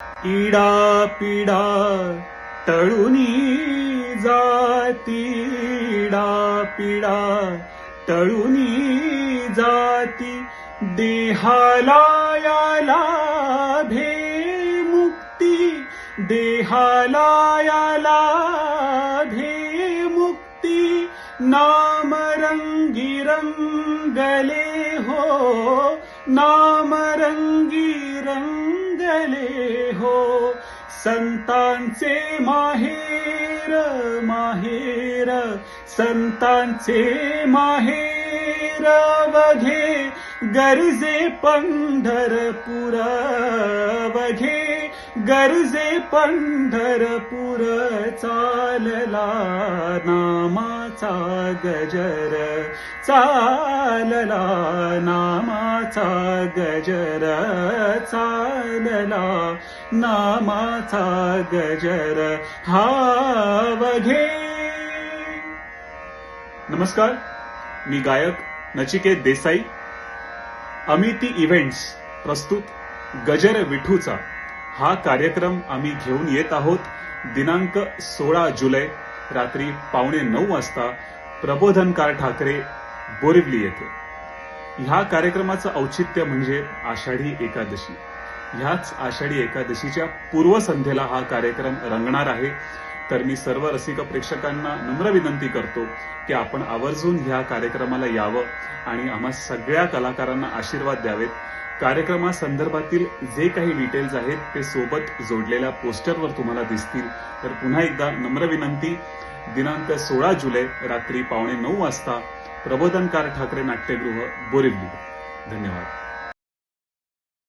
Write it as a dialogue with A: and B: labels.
A: इडा पिडा टळुनी जाती इडा पिडा टळुनी जाती देहाला याला भे मुक्ती देहाला याला भे मुक्ती नाम रंगी रंगले हो नाम रंगी रंगले हो. संतांचे माहेर माहेर. संतांचे माहेर बघे गरजे पंढरपूर बघे गरजे पंढरपूर चालला नामा. नामाचा गजर चालला नामाचा गजर चालला नामाचा गजर हा नमस्कार मी गायक नचिकेत देसाई. अमिती इव्हेंट्स प्रस्तुत गजर विठूचा हा कार्यक्रम आम्ही घेऊन येत आहोत दिनांक सोळा जुलै रात्री पावणे नऊ वाजता प्रबोधनकार ठाकरे बोरिवली येथे. ह्या कार्यक्रमाचं औचित्य म्हणजे आषाढी एकादशी. ह्याच आषाढी एकादशीच्या पूर्वसंध्येला हा कार्यक्रम रंगणार आहे. तर मी सर्व रसिक प्रेक्षकांना नम्र विनंती करतो की आपण आवर्जून ह्या कार्यक्रमाला यावं आणि आम्हा सगळ्या कलाकारांना आशीर्वाद द्यावेत. कार्यक्रमासंदर्भातील जे काही डिटेल्स आहेत ते सोबत जोडलेल्या पोस्टरवर तुम्हाला दिसतील. तर पुन्हा एकदा नम्र विनंती. दिनांक सोळा जुलै रात्री पावणे नऊ वाजता प्रबोधनकार ठाकरे नाट्यगृह बोरिवली. धन्यवाद.